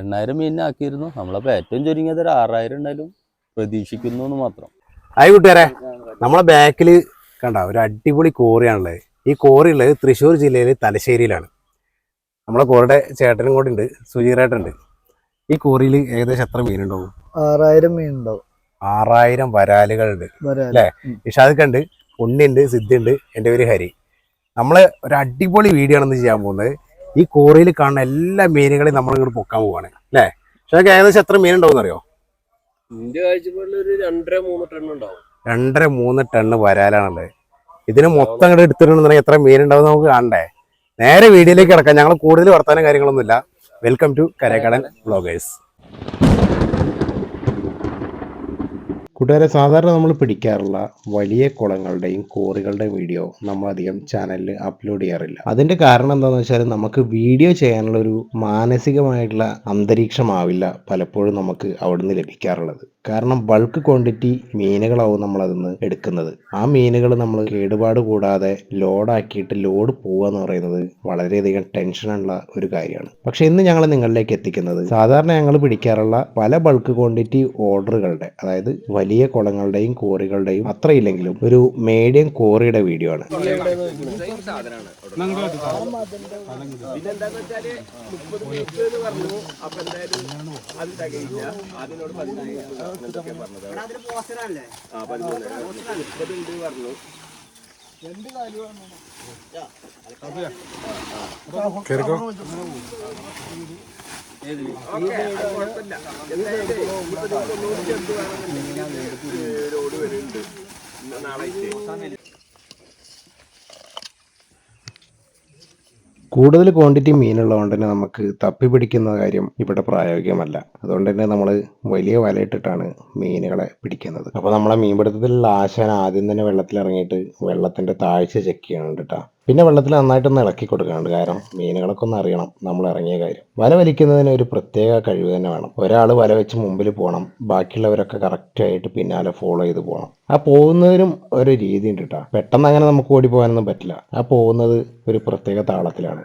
എണ്ണായിരം മീനിനെ ആക്കിയിരുന്നു. നമ്മളപ്പോൾ ഏറ്റവും ചുരുങ്ങിയത് ഒരു ആറായിരം ഉണ്ടായാലും പ്രതീക്ഷിക്കുന്നു എന്ന് മാത്രം. ആയി കൂട്ടുകാരെ നമ്മളെ ബാക്കിൽ കണ്ട ഒരു അടിപൊളി കോറിയാണുള്ളത് ഈ കോറി ഉള്ളത് തൃശ്ശൂർ ജില്ലയിലെ തലശ്ശേരിയിലാണ്. നമ്മളെ കോറിയുടെ ചേട്ടനും കൂടെ ഉണ്ട് സുജീറേട്ടുണ്ട് ഈ കോറിയിൽ ഏകദേശം എത്ര മീനുണ്ടാവും ആറായിരം മീൻ ഉണ്ടാവും. ആറായിരം വരാലുകളുണ്ട് വരാൽ. അല്ലേ? ഇഷാദ് ഉണ്ട് ഉണ്ണിയുണ്ട് സിദ്ധിയുണ്ട് എന്റെ പേര് ഹരി. നമ്മൾ ഒരു അടിപൊളി വീഡിയോ ആണ് ചെയ്യാൻ പോകുന്നത് ഈ കോറിയിൽ കാണുന്ന എല്ലാ മീനുകളെയും നമ്മൾ ഇങ്ങോട്ട് പൊക്കാൻ പോവാണ് അല്ലേ? പക്ഷേ ഏകദേശം എത്ര മീനുണ്ടാവും അറിയോ എന്റെ കാഴ്ചപ്പാടിൽ ഒരു രണ്ടര മൂന്ന് ഉണ്ടാവും. ടണ്ണ് വരാലാണുള്ളത്. ഇതിന് മൊത്തം അങ്ങോട്ട് എടുത്തിട്ടുണ്ടെന്നുണ്ടെങ്കിൽ എത്ര മീൻ മീനുണ്ടാവും നമുക്ക് കാണണ്ടേ? നേരെ വീഡിയോയിലേക്ക് കിടക്കാം. ഞങ്ങൾ കൂടുതൽ വർത്താനം കാര്യങ്ങളൊന്നുമില്ല. വെൽക്കം ടു കരേക്കടൻ വ്ളോഗേഴ്സ് കൂട്ടുകാരെ സാധാരണ നമ്മൾ പിടിക്കാറുള്ള വലിയ കുളങ്ങളുടെയും കോറികളുടെയും വീഡിയോ നമ്മൾ അധികം ചാനലിൽ അപ്ലോഡ് ചെയ്യാറില്ല. അതിന്റെ കാരണം എന്താണെന്ന് വെച്ചാൽ നമുക്ക് വീഡിയോ ചെയ്യാനുള്ള ഒരു മാനസികമായിട്ടുള്ള അന്തരീക്ഷമാവില്ല പലപ്പോഴും നമുക്ക് അവിടുന്ന് ലഭിക്കാറുള്ളത്. കാരണം ബൾക്ക് ക്വാണ്ടിറ്റി മീനുകളാവും നമ്മൾ അതിന്ന് എടുക്കുന്നത്. ആ മീനുകൾ നമ്മൾ കേടുപാട് കൂടാതെ ലോഡാക്കിയിട്ട് ലോഡ് പോവുക എന്ന് പറയുന്നത് വളരെയധികം ടെൻഷനുള്ള ഒരു കാര്യമാണ്. പക്ഷെ ഇന്ന് ഞങ്ങൾ നിങ്ങളിലേക്ക് എത്തിക്കുന്നത് സാധാരണ ഞങ്ങൾ പിടിക്കാറുള്ള പല ബൾക്ക് ക്വാണ്ടിറ്റി ഓർഡറുകളുടെ അതായത് വലിയ കുളങ്ങളുടെയും കോറികളുടെയും അത്രയില്ലെങ്കിലും ഒരു മീഡിയം കോറിയുടെ വീഡിയോ ആണ്. പറഞ്ഞു അപ്പൊ നാളെ കൂടുതൽ ക്വാണ്ടിറ്റി മീനുള്ളതുകൊണ്ട് തന്നെ നമുക്ക് തപ്പി പിടിക്കുന്ന കാര്യം ഇവിടെ പ്രായോഗികമല്ല. അതുകൊണ്ട് തന്നെ നമ്മൾ വലിയ വലയിട്ടിട്ടാണ് മീനുകളെ പിടിക്കുന്നത്. അപ്പോൾ നമ്മളെ മീൻപിടുത്തത്തിലുള്ള ആശാൻ ആദ്യം തന്നെ വെള്ളത്തിൽ ഇറങ്ങിയിട്ട് വെള്ളത്തിന്റെ താഴ്ച ചെക്ക് ചെയ്യണം കേട്ടോ പിന്നെ വെള്ളത്തിൽ നന്നായിട്ടൊന്ന് ഇളക്കി കൊടുക്കാനുണ്ട്. കാരണം മീനുകളൊക്കെ ഒന്ന് അറിയണം നമ്മൾ ഇറങ്ങിയ കാര്യം. വല വലിക്കുന്നതിന് ഒരു പ്രത്യേക കഴിവ് തന്നെ വേണം. ഒരാൾ വല വെച്ച് മുമ്പിൽ പോകണം ബാക്കിയുള്ളവരൊക്കെ കറക്റ്റായിട്ട് പിന്നാലെ ഫോളോ ചെയ്ത് പോകണം ആ പോകുന്നതിനും ഒരു രീതി ഉണ്ട് കേട്ടോ പെട്ടെന്ന് അങ്ങനെ നമുക്ക് ഓടി പോകാനൊന്നും പറ്റില്ല. ആ പോകുന്നത് ഒരു പ്രത്യേക താളത്തിലാണ്.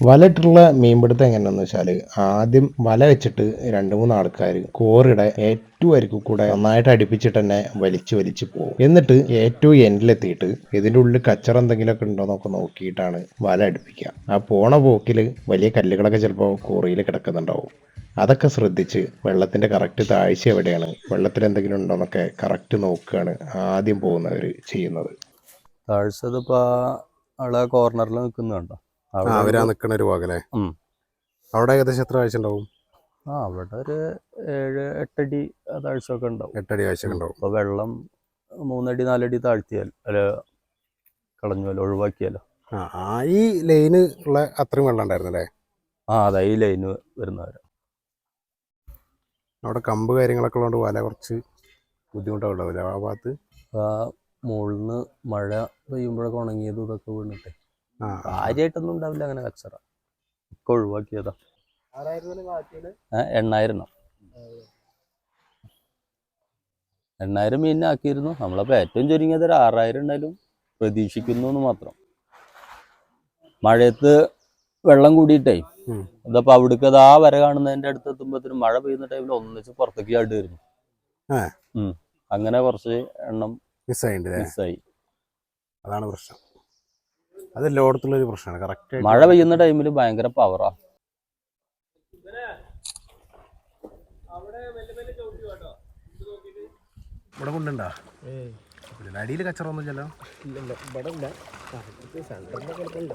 വലയിട്ടുള്ള മീൻപിടുത്തം എങ്ങനെയാണെന്ന് വെച്ചാൽ ആദ്യം വല വെച്ചിട്ട് രണ്ട് മൂന്ന് ആൾക്കാർ കോറിയുടെ ഏറ്റവും അരിക്കു കൂടെ നന്നായിട്ട് അടുപ്പിച്ചിട്ട് തന്നെ വലിച്ചു വലിച്ചു പോകും. എന്നിട്ട് ഏറ്റവും എൻഡിലെത്തിയിട്ട് ഇതിന്റെ ഉള്ളിൽ കച്ചറ എന്തെങ്കിലുമൊക്കെ ഉണ്ടോ എന്നൊക്കെ നോക്കിയിട്ടാണ് വല അടുപ്പിക്കുക. ആ പോണ പോക്കിൽ വലിയ കല്ലുകളൊക്കെ ചിലപ്പോൾ കോറിയിൽ കിടക്കുന്നുണ്ടാവും. അതൊക്കെ ശ്രദ്ധിച്ച് വെള്ളത്തിന്റെ കറക്റ്റ് താഴ്ച എവിടെയാണ് വെള്ളത്തിൽ എന്തെങ്കിലും ഉണ്ടോ എന്നൊക്കെ കറക്റ്റ് നോക്കുകയാണ് ആദ്യം പോകുന്നവർ ചെയ്യുന്നത്. താഴ്ചതിപ്പോൾ അവിടെ കോർണറിൽ നിൽക്കുന്നുണ്ടോ അവരാ നിൽക്കണ ഒരു വകലെ അവിടെ ഏകദേശം എത്ര ആഴ്ച ഉണ്ടാവും? ആ അവിടെ ഒരു ഏഴ് എട്ടടി താഴ്ചയൊക്കെ ഉണ്ടാവും. എട്ടടി ആഴ്ച ഉണ്ടാവും. അപ്പോൾ വെള്ളം മൂന്നടി നാലടി താഴ്ത്തിയാൽ അല്ല കളഞ്ഞുവല്ലോ ഒഴിവാക്കിയാലോ? ആ ഈ ലൈന് ഉള്ള അത്രയും വെള്ളം ഉണ്ടായിരുന്നല്ലേ? ആ അതെ ഈ ലൈന് വരുന്നവര്. അവിടെ കമ്പ് കാര്യങ്ങളൊക്കെ ഉള്ളതുകൊണ്ട് വല കുറച്ച് ബുദ്ധിമുട്ടാവുണ്ടാവില്ല ആ ഭാഗത്ത്? മുകളിൽ നിന്ന് മഴ പെയ്യുമ്പോഴൊക്കെ ഉണങ്ങിയതും ഇതൊക്കെ വീണിട്ട്. കാര്യമായിട്ടൊന്നും ഉണ്ടാവില്ല അങ്ങനെ കച്ചറ. ഒക്കെ ഒഴിവാക്കിയതാ. എണ്ണായിരുന്നു എണ്ണായിരം എണ്ണായിരം മീനിനെ ആക്കിയിരുന്നു. നമ്മളപ്പോൾ ഏറ്റവും ചുരുങ്ങിയത് ഒരു ആറായിരം ഉണ്ടായാലും പ്രതീക്ഷിക്കുന്നു എന്ന് മാത്രം. മഴയത്ത് വെള്ളം കൂടിയിട്ടേ അതപ്പോ അവിടേക്ക് അത് ആ വര കാണുന്നതിന്റെ അടുത്ത് എത്തുമ്പോഴത്തേനും മഴ പെയ്യുന്ന ടൈമിൽ ഒന്നിച്ച് പുറത്തേക്ക് ചാടുമായിരുന്നു വരുന്നു. അങ്ങനെ കുറച്ച് എണ്ണം മിസ്സായി. അതാണ് പ്രശ്നം. അത് എല്ലായിടത്തുള്ള ഒരു പ്രശ്നമാണ് കറക്റ്റ് മഴ പെയ്യുന്ന ടൈമിൽ ഭയങ്കര പവറാ ഇവിടെ കൊണ്ടുണ്ടാ അടിയിൽ കച്ചറൊന്നും ചെല്ലോ ഇല്ലല്ലോ ഇവിടെ ഇല്ല സെന്ററിന്റെ കുഴപ്പമില്ല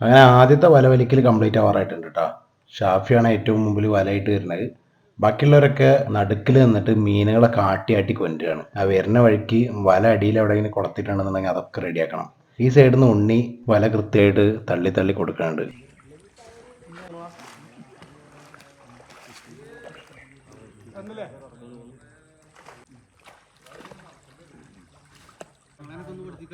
അങ്ങനെ ആദ്യത്തെ വല വലിക്കൽ കംപ്ലീറ്റ് ആവാറായിട്ടുണ്ട് കേട്ടോ ഷാഫിയാണ് ഏറ്റവും മുമ്പിൽ വലയിട്ട് വരുന്നത്. ബാക്കിയുള്ളവരൊക്കെ നടുക്കിൽ നിന്നിട്ട് മീനുകളെ കാട്ടി ആട്ടി കൊണ്ടുവരികയാണ്. ആ വരുന്ന വഴിക്ക് വല അടിയിൽ എവിടെ ഇങ്ങനെ കുളത്തിട്ടുണ്ടെന്നുണ്ടെങ്കിൽ അതൊക്കെ റെഡിയാക്കണം ഈ സൈഡിൽ നിന്ന് ഉണ്ണി വല കൃത്യമായിട്ട് തള്ളി തള്ളി കൊടുക്കുന്നുണ്ട്.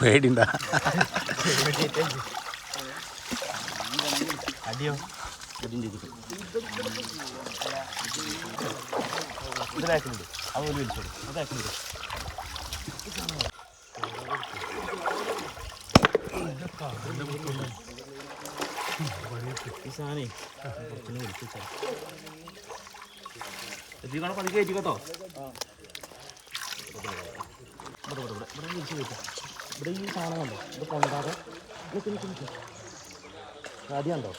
പേടിണ്ടാ എത്തിക്കണം പതുക്കെ കയറ്റി കേട്ടോ. ഇവിടെ ഈ സാധനം കണ്ടോ ഇത് പൊന്താതെ ആദ്യമുണ്ടോ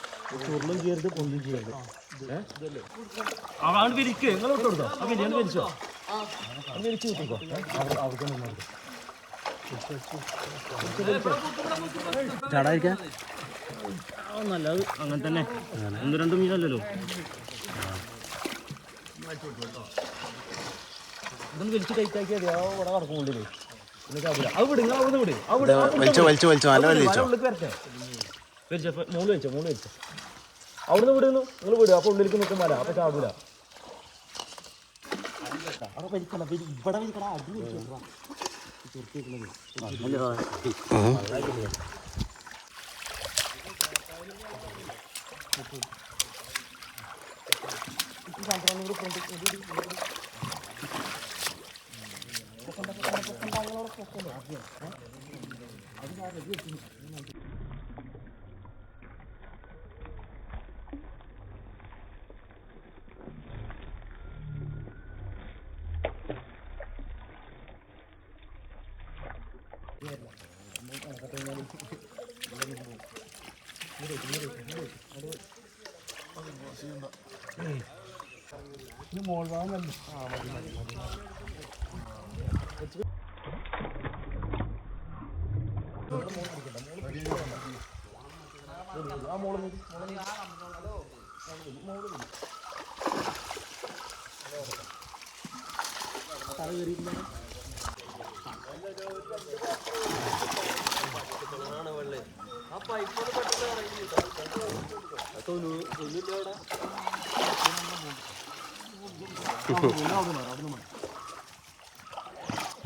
ചുരുളും ചെയ്യരുത് പൊന്തും ചെയ്യരുത് അവൻ വിരിക്കുക നിങ്ങൾ വിട്ടു കൊടുത്തോ ആ ബിരിയാണി വിരിച്ചോ അത് വിളിച്ച് കിട്ടിക്കോ അവിടെ അവിടെ നിന്നത് ചാടാതിരിക്കാൻ നല്ലത് അങ്ങനെ തന്നെ ഒന്ന് രണ്ട് മീനല്ലല്ലോ ഇതൊന്ന് വലിച്ച് ടൈറ്റാക്കിയാൽ മതി ആ ഇവിടെ കിടക്കും ഉള്ളിൽ എന്നിട്ട് അവിടെ അത് വിട് നിങ്ങൾ അവിടെ വിട്. അവിടെ വലിച്ചോ വലിച്ചോ വലിച്ചോ. നല്ല വലിച്ചോ. ഉള്ളിൽ വരട്ടെ. വലിച്ചോ മൂന്ന് വലിച്ചോ മൂന്ന് വലിച്ചോ. അവിടുന്ന് വിടുന്നു. നിങ്ങൾ വിടുക അപ്പൊ ഉള്ളിലേക്ക് നിൽക്കും വരാം അപ്പൊ ചാടൂല ഇത് മോൾ ഭാഗം നല്ല അടി വലിക്കണ്ട.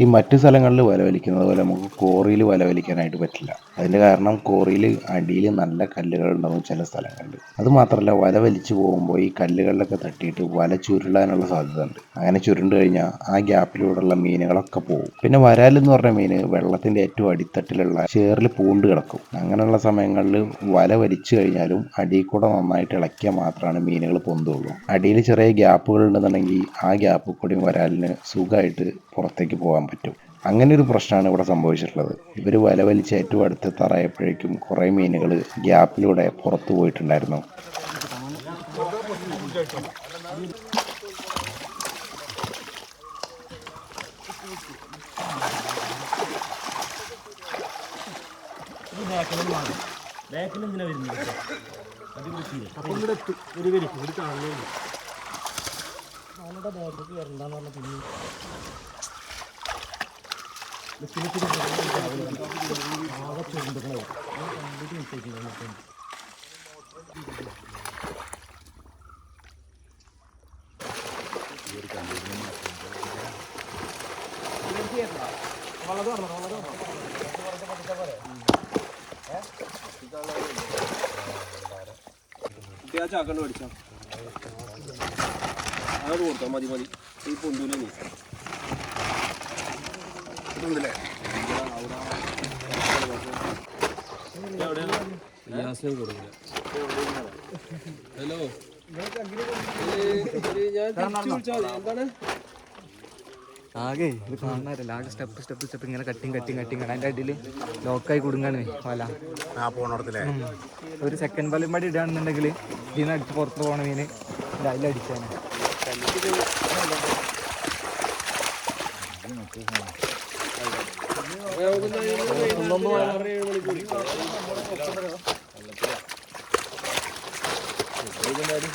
ഈ മറ്റു സ്ഥലങ്ങളിൽ വല വലിക്കുന്നത് പോലെ നമുക്ക് കോറിയിൽ വല വലിക്കാനായിട്ട് പറ്റില്ല അതിന്റെ കാരണം കോറിയിൽ അടിയിൽ നല്ല കല്ലുകൾ ഉണ്ടാവും ചില സ്ഥലങ്ങളിൽ. അത് മാത്രമല്ല വല വലിച്ചു പോകുമ്പോൾ ഈ കല്ലുകളിലൊക്കെ തട്ടിയിട്ട് വല ചുരുളാനുള്ള സാധ്യത ഉണ്ട്. അങ്ങനെ ചുരുണ്ട് കഴിഞ്ഞാൽ ആ ഗ്യാപ്പിലൂടെയുള്ള മീനുകളൊക്കെ പോകും. പിന്നെ വരാലെന്ന് പറഞ്ഞ മീൻ വെള്ളത്തിന്റെ ഏറ്റവും അടിത്തട്ടിലുള്ള ചേറിൽ പൂണ്ട് കിടക്കും. അങ്ങനെയുള്ള സമയങ്ങളിൽ വല വലിച്ചു കഴിഞ്ഞാലും അടിയിൽ കൂടെ നന്നായിട്ട് ഇളക്കിയാൽ മാത്രമാണ് മീനുകൾ പൊന്തുള്ളൂ. അടിയിൽ ചെറിയ ഗ്യാപ്പുകൾ ഉണ്ടെന്നുണ്ടെങ്കിൽ ആ ഗ്യാപ്പ് കൂടി വരാലിന് സുഖമായിട്ട് പുറത്തേക്ക് പോകാൻ പറ്റും. അങ്ങനെ ഒരു പ്രശ്നമാണ് ഇവിടെ സംഭവിച്ചിട്ടുള്ളത്. ഇവർ വല വലിച്ച് ഏറ്റവും അടുത്ത് തറയപ്പോഴേക്കും കുറേ മീനുകൾ ഗ്യാപ്പിലൂടെ പുറത്തു പോയിട്ടുണ്ടായിരുന്നു. ബാക്കിൽ എന്തിനാ വരുന്നത് ഒരു വരും ഇവിടെ കാണുന്നേ അവനുടെ ബാക്കിലേക്ക് വരണ്ടെന്ന് പറഞ്ഞ വളരെ വളരെ വളരെ ചാക്കണ്ട് പഠിച്ചാ? അത് കൊടുത്താൽ മതി മതി. ഈ പൊന്തൂലേ നീ എന്താണ് ആകെ ഇത് കാണാറില്ല ആകെ സ്റ്റെപ്പ് സ്റ്റെപ്പ് സ്റ്റെപ്പ് ഇങ്ങനെ കട്ടിങ് കട്ടിങ് കട്ടിങ് അതിന്റെ അടിയിൽ ലോക്കായി കൊടുങ്ങാണ് വല. ഒരു സെക്കൻഡ് ബലം പടി ഇടുകയാണെന്നുണ്ടെങ്കിൽ ഇതിനെ അടിച്ച് പുറത്ത് പോകണ മീന് അതിലടിച്ചാണ്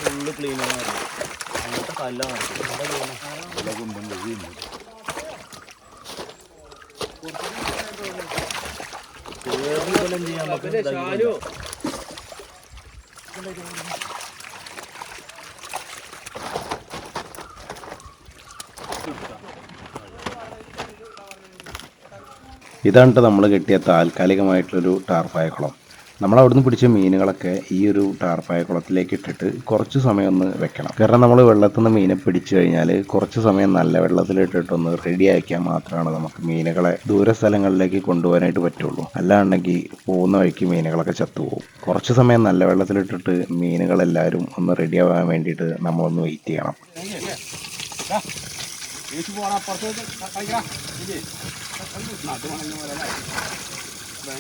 ഫുള്ള് ക്ലീൻ ആണ് അങ്ങനത്തെ കല്ലാണ് ചെയ്യാൻ പിന്നെ ഇതാണ് നമ്മൾ കെട്ടിയ താൽക്കാലികമായിട്ടുള്ളൊരു ടാർപ്പായ കുളം നമ്മൾ അവിടുന്ന് പിടിച്ച മീനുകളൊക്കെ ഈ ഒരു ടാർപ്പായ കുളത്തിലേക്ക് ഇട്ടിട്ട് കുറച്ച് സമയം ഒന്ന് വെക്കണം കാരണം നമ്മൾ വെള്ളത്തിൽ നിന്ന് മീനെ പിടിച്ചു കഴിഞ്ഞാൽ കുറച്ച് സമയം നല്ല വെള്ളത്തിലിട്ടിട്ടൊന്ന് റെഡിയാക്കിയാൽ മാത്രമാണ് നമുക്ക് മീനുകളെ ദൂര സ്ഥലങ്ങളിലേക്ക് കൊണ്ടുപോകാനായിട്ട് പറ്റുള്ളൂ അല്ലാണ്ടെങ്കിൽ പോകുന്ന വഴിക്ക് മീനുകളൊക്കെ ചത്തുപോകും കുറച്ച് സമയം നല്ല വെള്ളത്തിലിട്ടിട്ട് മീനുകളെല്ലാവരും ഒന്ന് റെഡിയാവാൻ വേണ്ടിയിട്ട് നമ്മളൊന്ന് വെയിറ്റ് ചെയ്യണം ചേച്ചി പോണ അപ്പുറത്ത് കളിക്കാം നാട്ടു പണഞ്ഞ പോലെ അല്ലേ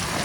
അത്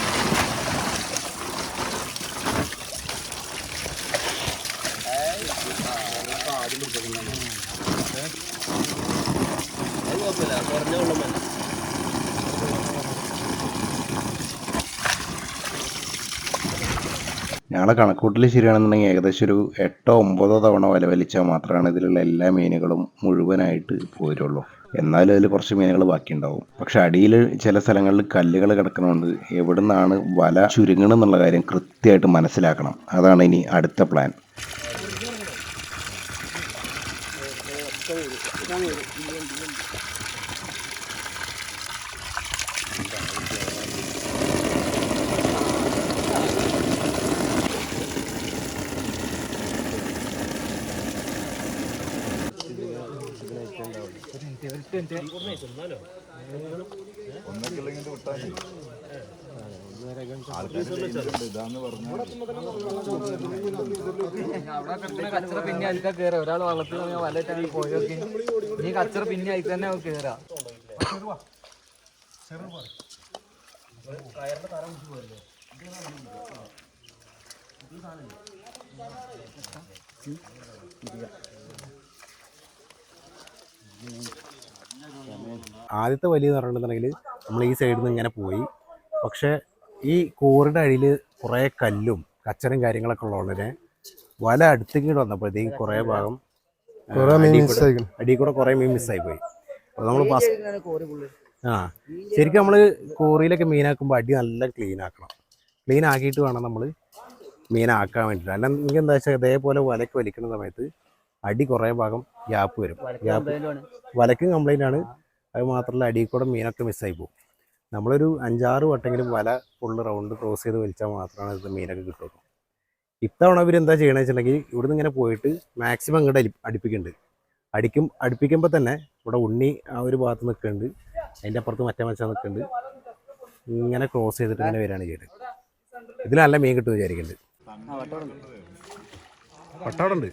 ഞങ്ങളെ കണക്കൂട്ടൽ ശരിയാണെന്നുണ്ടെങ്കിൽ ഏകദേശം ഒരു എട്ടോ ഒമ്പതോ തവണ വല വലിച്ചാൽ മാത്രമാണ് ഇതിലുള്ള എല്ലാ മീനുകളും മുഴുവനായിട്ട് പോരുള്ളൂ. എന്നാലും അതിൽ കുറച്ച് മീനുകൾ ബാക്കിയുണ്ടാവും. പക്ഷെ അടിയിൽ ചില സ്ഥലങ്ങളിൽ കല്ലുകൾ കിടക്കുന്നതുകൊണ്ട് എവിടെ നിന്നാണ് വല ചുരുങ്ങണമെന്നുള്ള കാര്യം കൃത്യമായിട്ട് മനസ്സിലാക്കണം. അതാണ് ഇനി അടുത്ത പ്ലാൻ അവിടെ കിടക്കുന്ന കച്ചറ പിന്നെ അയക്കാ കയറാ ഒരാൾ വള്ളത്തിൽ വലയിട്ടാണ് പോയൊക്കെ നീ കച്ചറ പിന്നെ അതിൽ തന്നെ കയറാ ആദ്യത്തെ വലിയ എന്ന് പറഞ്ഞിട്ടുണ്ടെങ്കിൽ നമ്മൾ ഈ സൈഡിൽ നിന്ന് ഇങ്ങനെ പോയി. പക്ഷേ ഈ കോറിന്റെ അടിയിൽ കുറേ കല്ലും കച്ചറും കാര്യങ്ങളൊക്കെ ഉള്ളതുകൊണ്ട് തന്നെ വല അടുത്തേക്ക് വന്നപ്പോഴത്തേക്ക് കുറേ ഭാഗം അടിയിൽ കൂടെ കുറേ മീൻ മിസ്സായി പോയി അപ്പോൾ നമ്മൾ ബസ് ആ ശരിക്കും നമ്മൾ കോറിയിലൊക്കെ മീനാക്കുമ്പോൾ അടി നല്ല ക്ലീൻ ആക്കണം. ക്ലീൻ ആക്കിയിട്ട് വേണം നമ്മൾ മീനാക്കാൻ വേണ്ടിയിട്ട്. അല്ലെങ്കിൽ എന്താ വെച്ചാൽ ഇതേപോലെ വലക്ക് വലിക്കുന്ന സമയത്ത് അടി കുറേ ഭാഗം ഗ്യാപ്പ് വരും. ഗ്യാപ്പ് വലക്കും കംപ്ലൈന്റ് ആണ്. അത് മാത്രമല്ല അടിയിൽ കൂടെ മീനൊക്കെ മിസ്സായി പോകും നമ്മളൊരു അഞ്ചാറ് വട്ടെങ്കിലും വല ഫുള്ള് റൗണ്ട് ക്രോസ് ചെയ്ത് വലിച്ചാൽ മാത്രമാണ് ഇത് മീനൊക്കെ കിട്ടുള്ളൂ. ഇത്തവണ ഇവർ എന്താ ചെയ്യണമെന്ന് വെച്ചിട്ടുണ്ടെങ്കിൽ ഇവിടുന്ന് ഇങ്ങനെ പോയിട്ട് മാക്സിമം ഇങ്ങോട്ട് അടി അടുപ്പിക്കുന്നുണ്ട് അടിക്കും അടുപ്പിക്കുമ്പോൾ തന്നെ ഇവിടെ ഉണ്ണി ആ ഒരു ഭാഗത്ത് നിൽക്കുന്നുണ്ട് അതിന്റെ അപ്പുറത്ത് മറ്റേ മച്ചാൻ നിൽക്കുന്നുണ്ട് ഇങ്ങനെ ക്രോസ് ചെയ്തിട്ട് ഇങ്ങനെ വരികയാണ് ചെയ്തത് ഇതിൽ നല്ല മീൻ കിട്ടുമെന്ന് വിചാരിക്കുന്നുണ്ട് വട്ടോടുണ്ട്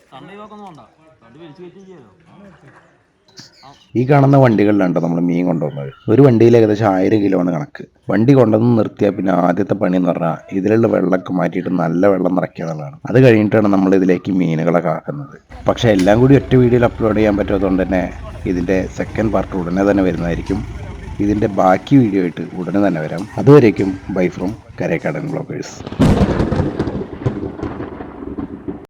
ഈ കാണുന്ന വണ്ടികളിലാണ് നമ്മൾ മീൻ കൊണ്ടുവന്നത്? ഒരു വണ്ടിയിൽ ഏകദേശം ആയിരം കിലോ ആണ് കണക്ക്. വണ്ടി കൊണ്ടുവന്ന് നിർത്തിയാൽ പിന്നെ ആദ്യത്തെ പണി എന്ന് പറഞ്ഞാൽ ഇതിലുള്ള വെള്ളമൊക്കെ മാറ്റിയിട്ട് നല്ല വെള്ളം നിറയ്ക്കുക എന്നുള്ളതാണ്. അത് കഴിഞ്ഞിട്ടാണ് നമ്മൾ ഇതിലേക്ക് മീനുകളൊക്കെ ആക്കുന്നത് പക്ഷെ എല്ലാം കൂടി ഒറ്റ വീഡിയോയിൽ അപ്ലോഡ് ചെയ്യാൻ പറ്റാത്തതുകൊണ്ട് തന്നെ ഇതിന്റെ സെക്കൻഡ് പാർട്ട് ഉടനെ തന്നെ വരുന്നതായിരിക്കും. ഇതിന്റെ ബാക്കി വീഡിയോ ആയിട്ട് ഉടനെ തന്നെ വരാം. അതുവരേക്കും ബൈ ഫ്രം കരേക്കാടൻ ബ്ലോഗേഴ്സ്